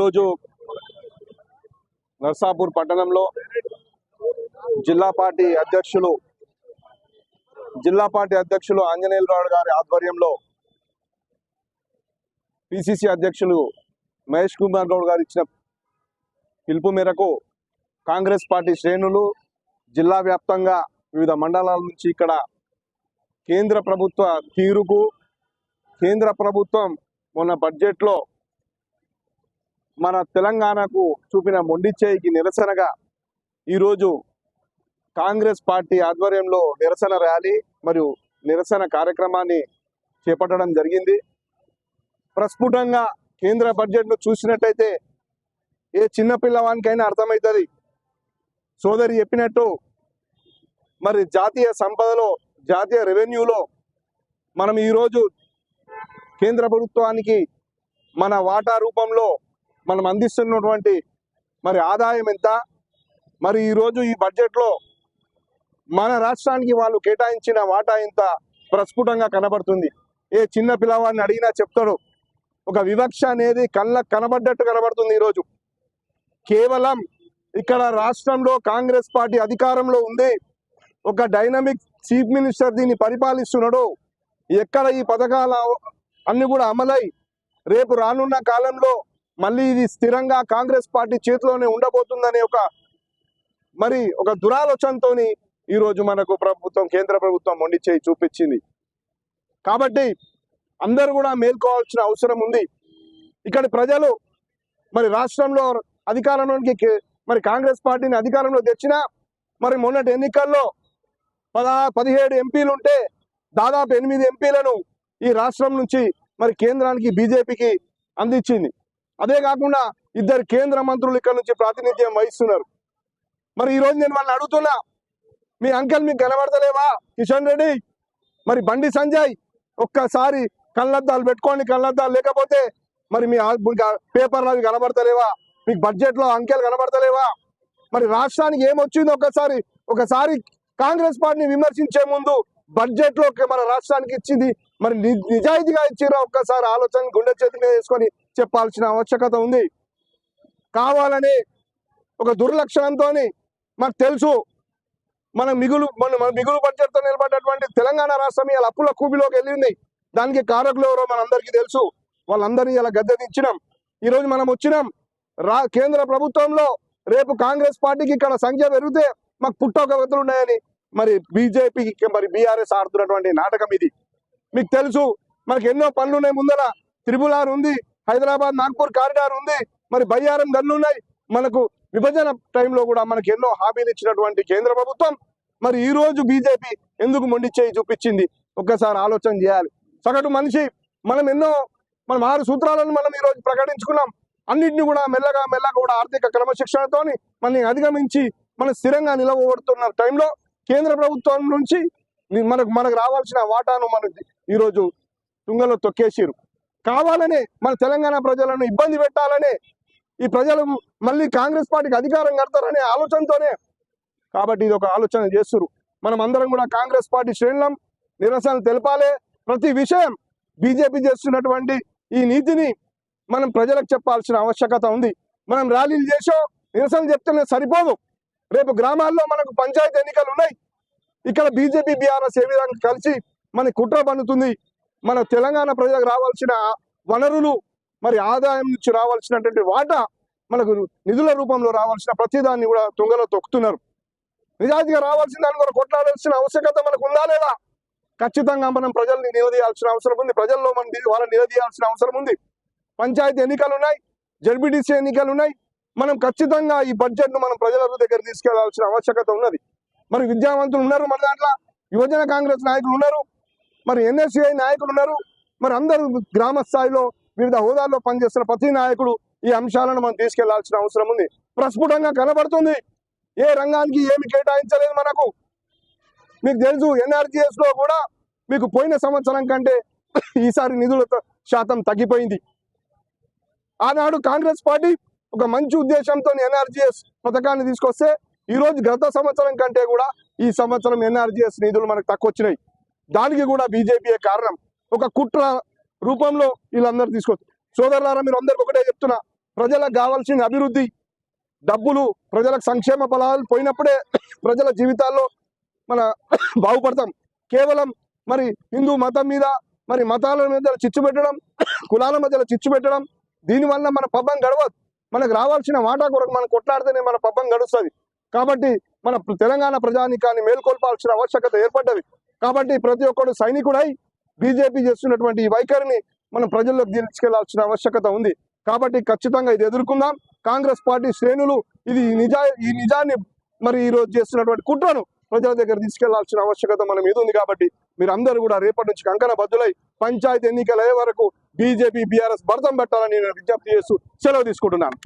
ఈరోజు నర్సాపూర్ పట్టణంలో జిల్లా పార్టీ అధ్యక్షులు జిల్లా పార్టీ అధ్యక్షులు ఆంజనేయులరావు గారి ఆధ్వర్యంలో పిసిసి అధ్యక్షులు మహేష్ కుమార్ గౌడ్ గారు ఇచ్చిన పిలుపు మేరకు కాంగ్రెస్ పార్టీ శ్రేణులు జిల్లా వ్యాప్తంగా వివిధ మండలాల నుంచి ఇక్కడ కేంద్ర ప్రభుత్వ తీరుకు కేంద్ర ప్రభుత్వం మొన్న బడ్జెట్లో మన తెలంగాణకు చూపిన మొండిచ్చేయికి నిరసనగా ఈరోజు కాంగ్రెస్ పార్టీ ఆధ్వర్యంలో నిరసన ర్యాలీ మరియు నిరసన కార్యక్రమాన్ని చేపట్టడం జరిగింది. ప్రస్ఫుటంగా కేంద్ర బడ్జెట్ను చూసినట్టయితే ఏ చిన్న పిల్లవానికైనా అర్థమవుతుంది. సోదరి చెప్పినట్టు మరి జాతీయ సంపదలో జాతీయ రెవెన్యూలో మనం ఈరోజు కేంద్ర ప్రభుత్వానికి మన వాటా రూపంలో మనం అందిస్తున్నటువంటి మరి ఆదాయం ఎంత? మరి ఈరోజు ఈ బడ్జెట్లో మన రాష్ట్రానికి వాళ్ళు కేటాయించిన వాటా ఎంత ప్రస్ఫుటంగా కనబడుతుంది? ఏ చిన్న పిల్లవాడిని అడిగినా చెప్తాడు. ఒక వివక్ష అనేది కళ్ళకు కనబడ్డట్టు కనబడుతుంది ఈరోజు కేవలం ఇక్కడ రాష్ట్రంలో కాంగ్రెస్ పార్టీ అధికారంలో ఉంది ఒక డైనమిక్ చీఫ్ మినిస్టర్ దీన్ని పరిపాలిస్తున్నాడు. ఎక్కడ ఈ పథకాల అన్ని కూడా అమలై రేపు రానున్న కాలంలో మళ్ళీ ఇది స్థిరంగా కాంగ్రెస్ పార్టీ చేతిలోనే ఉండబోతుందనే ఒక మరి ఒక దురాలోచనతోని ఈరోజు మనకు ప్రభుత్వం కేంద్ర ప్రభుత్వం మొండి చేయి చూపించింది. కాబట్టి అందరూ కూడా మేల్కోవాల్సిన అవసరం ఉంది. ఇక్కడి ప్రజలు మరి రాష్ట్రంలో అధికారంలోకి మరి కాంగ్రెస్ పార్టీని అధికారంలో తెచ్చినా మరి మొన్నటి ఎన్నికల్లో పదా పదిహేడు ఎంపీలు ఉంటే దాదాపు ఎనిమిది ఎంపీలను ఈ రాష్ట్రం నుంచి మరి కేంద్రానికి బీజేపీకి అందించింది. అదే కాకుండా ఇద్దరు కేంద్ర మంత్రులు ఇక్కడ నుంచి ప్రాతినిధ్యం వహిస్తున్నారు. మరి ఈ రోజు నేను వాళ్ళని అడుగుతున్నా మీ అంకెల్ మీకు కనబడతలేవా? కిషన్ రెడ్డి మరి బండి సంజయ్ ఒక్కసారి కళ్ళద్దాలు పెట్టుకోండి కళ్ళద్దాలు లేకపోతే మరి మీ పేపర్లో పేపర్లు అవి కనబడతలేవా? మీకు బడ్జెట్లో అంకెలు కనబడతలేవా? మరి రాష్ట్రానికి ఏమొచ్చిందో ఒక్కసారి ఒకసారి కాంగ్రెస్ పార్టీని విమర్శించే ముందు బడ్జెట్లో మన రాష్ట్రానికి ఇచ్చింది మరి ని- నిజాయితీగా ఇచ్చిరా ఒక్కసారి ఆలోచన గుండె చేతి మీద వేసుకొని చెప్పాల్సిన ఆవశ్యకత ఉంది. కావాలని ఒక దుర్లక్షణంతో మాకు తెలుసు. మన మిగులు మన మన మిగులు బడ్జెట్ నిలబడ్డటువంటి తెలంగాణ రాష్ట్రం ఇలా అప్పుల కూబిలోకి వెళ్ళింది. దానికి కారకులు ఎవరో మనందరికీ తెలుసు. వాళ్ళందరినీ ఇలా గద్దె దించినాం. ఈ రోజు మనం వచ్చినాం. రా కేంద్ర ప్రభుత్వంలో రేపు కాంగ్రెస్ పార్టీకి ఇక్కడ సంఖ్య పెరిగితే మాకు పుట్టొకవతులు ఉన్నాయని మరి బీజేపీకి మరి బీఆర్ఎస్ ఆడుతున్నటువంటి నాటకం ఇది. మీకు తెలుసు. మనకి ఎన్నో పనులు ఉన్నాయి ముందర త్రిపుల్ ఆర్ ఉంది. హైదరాబాద్ నాగ్పూర్ కారిడార్ ఉంది. మరి బయ్యారం గన్లు ఉన్నాయి మనకు విభజన టైంలో కూడా మనకి ఎన్నో హామీలు ఇచ్చినటువంటి కేంద్ర ప్రభుత్వం. మరి ఈ రోజు బీజేపీ ఎందుకు మొండి చూపించింది? ఒక్కసారి ఆలోచన చేయాలి. సగటు మనిషి మనం ఎన్నో మనం ఆరు సూత్రాలను మనం ఈ రోజు ప్రకటించుకున్నాం. అన్నింటినీ కూడా మెల్లగా మెల్లగా కూడా ఆర్థిక క్రమశిక్షణతోని మనల్ని అధిగమించి మనం స్థిరంగా నిలవబడుతున్న టైంలో కేంద్ర ప్రభుత్వం నుంచి మనకు మనకు రావాల్సిన వాటాను మనకు ఈరోజు తుంగలో తొక్కేసిరు కావాలనే మన తెలంగాణ ప్రజలను ఇబ్బంది పెట్టాలనే ఈ ప్రజలు మళ్ళీ కాంగ్రెస్ పార్టీకి అధికారం కడతారనే ఆలోచనతోనే కాబట్టి ఇది ఒక ఆలోచన చేస్తున్నారు మనం అందరం కూడా కాంగ్రెస్ పార్టీ శ్రేణులం నిరసన తెలపాలి. ప్రతి విషయం బీజేపీ చేస్తున్నటువంటి ఈ నీతిని మనం ప్రజలకు చెప్పాల్సిన ఆవశ్యకత ఉంది. మనం ర్యాలీలు చేసో నిరసన చెప్తేనే సరిపోదు. రేపు గ్రామాల్లో మనకు పంచాయతీ ఎన్నికలు ఉన్నాయి. ఇక్కడ బీజేపీ బీఆర్ఎస్ ఏ విధంగా కలిసి మన కుట్ర పన్నుతుంది? మన తెలంగాణ ప్రజలకు రావాల్సిన వనరులు మరి ఆదాయం నుంచి రావాల్సినటువంటి వాటా మనకు నిధుల రూపంలో రావాల్సిన ప్రతిదాన్ని కూడా తుంగలో తొక్కుతున్నారు. నిజాయితీగా రావాల్సిన దాన్ని కూడా కొట్లాడాల్సిన ఆవశ్యకత మనకు ఉందా లేదా? ఖచ్చితంగా మనం ప్రజల్ని నిలదీయాల్సిన అవసరం ఉంది. ప్రజల్లో మనం వాళ్ళని నిలదీయాల్సిన అవసరం ఉంది. పంచాయతీ ఎన్నికలు ఉన్నాయి. జడ్బిడిసి ఎన్నికలు ఉన్నాయి. మనం ఖచ్చితంగా ఈ బడ్జెట్ను మనం ప్రజల దగ్గర తీసుకెళ్ళాల్సిన ఆవశ్యకత ఉన్నది. మరి విద్యావంతులు ఉన్నారు మన దాంట్లో. యువజన కాంగ్రెస్ నాయకులు ఉన్నారు. మరి ఎన్ఎస్సిఐ నాయకులు ఉన్నారు. మరి అందరూ గ్రామ స్థాయిలో వివిధ హోదాల్లో పనిచేస్తున్న ప్రతి నాయకుడు ఈ అంశాలను మనం తీసుకెళ్ళాల్సిన అవసరం ఉంది. ప్రస్ఫుటంగా కనబడుతుంది. ఏ రంగానికి ఏమి కేటాయించలేదు మనకు. మీకు తెలుసు ఎన్ఆర్జిఎస్లో కూడా మీకు పోయిన సంవత్సరం కంటే ఈసారి నిధుల శాతం తగ్గిపోయింది. ఆనాడు కాంగ్రెస్ పార్టీ ఒక మంచి ఉద్దేశంతో ఎన్ఆర్జిఎస్ పథకాన్ని తీసుకొస్తే ఈరోజు గత సంవత్సరం కంటే కూడా ఈ సంవత్సరం ఎన్ఆర్జిఎస్ నిధులు మనకు తక్కువ వచ్చినాయి దానికి కూడా బీజేపీయే కారణం. ఒక కుట్ర రూపంలో వీళ్ళందరూ తీసుకోవచ్చు. సోదరులారా మీరు అందరికి ఒకటే చెప్తున్నా. ప్రజలకు కావాల్సిన అభివృద్ధి డబ్బులు ప్రజలకు సంక్షేమ ఫలాలు పోయినప్పుడే ప్రజల జీవితాల్లో మన బాగుపడతాం. కేవలం మరి హిందూ మతం మీద మరి మతాల మీద చిచ్చు పెట్టడం కులాల మధ్యలో చిచ్చు పెట్టడం దీనివల్ల మన పబ్బం గడవదు. మనకు రావాల్సిన వాటా కొరకు మనం కొట్లాడితేనే మన పబ్బం గడుస్తుంది. కాబట్టి మన తెలంగాణ ప్రజానికాన్ని మేల్కొల్పాల్సిన ఆవశ్యకత ఏర్పడ్డది. కాబట్టి ప్రతి ఒక్కడు సైనికుడై బీజేపీ చేస్తున్నటువంటి ఈ వైఖరిని మనం ప్రజల్లోకి తీసుకెళ్ళాల్సిన ఆవశ్యకత ఉంది. కాబట్టి ఖచ్చితంగా ఇది ఎదుర్కొందాం. కాంగ్రెస్ పార్టీ శ్రేణులు ఇది నిజా ఈ నిజాన్ని మరి ఈరోజు చేస్తున్నటువంటి కుట్రను ప్రజల దగ్గర తీసుకెళ్ళాల్సిన ఆవశ్యకత మన మీద ఉంది కాబట్టి మీరు అందరూ కూడా రేపటి నుంచి కంకణ బద్దులై పంచాయతీ ఎన్నికల అయ్యే వరకు బీజేపీ బీఆర్ఎస్ భర్తం పెట్టాలని నేను విజ్ఞప్తి చేస్తూ సెలవు తీసుకుంటున్నాను.